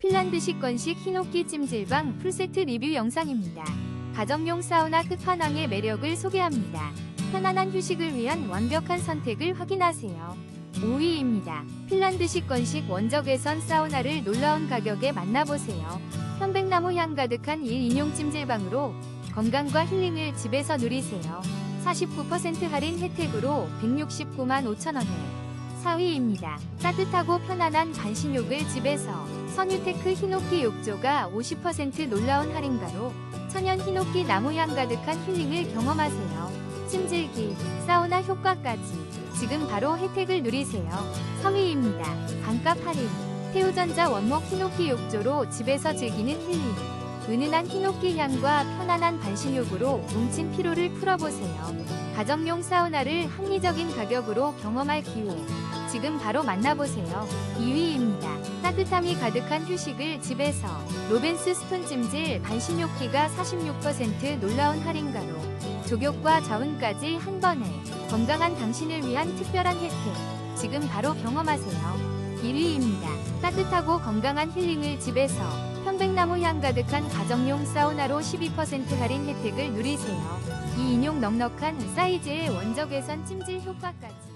핀란드식 건식 히노키 찜질방 풀세트 리뷰 영상입니다. 가정용 사우나 끝판왕의 매력을 소개합니다. 편안한 휴식을 위한 완벽한 선택을 확인하세요. 5위입니다. 핀란드식 건식 원적외선 사우나를 놀라운 가격에 만나보세요. 편백나무 향 가득한 1인용 찜질방으로 건강과 힐링을 집에서 누리세요. 49% 할인 혜택으로 169만 5천원에 4위입니다. 따뜻하고 편안한 반신욕을 집에서 선유테크 히노키 욕조가 50% 놀라운 할인가로 천연 히노키 나무향 가득한 힐링을 경험하세요. 찜질기, 사우나 효과까지 지금 바로 혜택을 누리세요. 3위입니다. 반값 할인 태우전자 원목 히노키 욕조로 집에서 즐기는 힐링 은은한 히노키 향과 편안한 반신욕으로 뭉친 피로를 풀어보세요. 가정용 사우나를 합리적인 가격으로 경험할 기회. 지금 바로 만나보세요. 2위입니다. 따뜻함이 가득한 휴식을 집에서 로벤스 스톤 찜질 반신욕기가 46% 놀라운 할인가로 족욕과 자운까지 한 번에 건강한 당신을 위한 특별한 혜택. 지금 바로 경험하세요. 1위입니다. 따뜻하고 건강한 힐링을 집에서 편백나무 향 가득한 가정용 사우나로 12% 할인 혜택을 누리세요. 이 인용 넉넉한 사이즈의 원적외선 찜질 효과까지.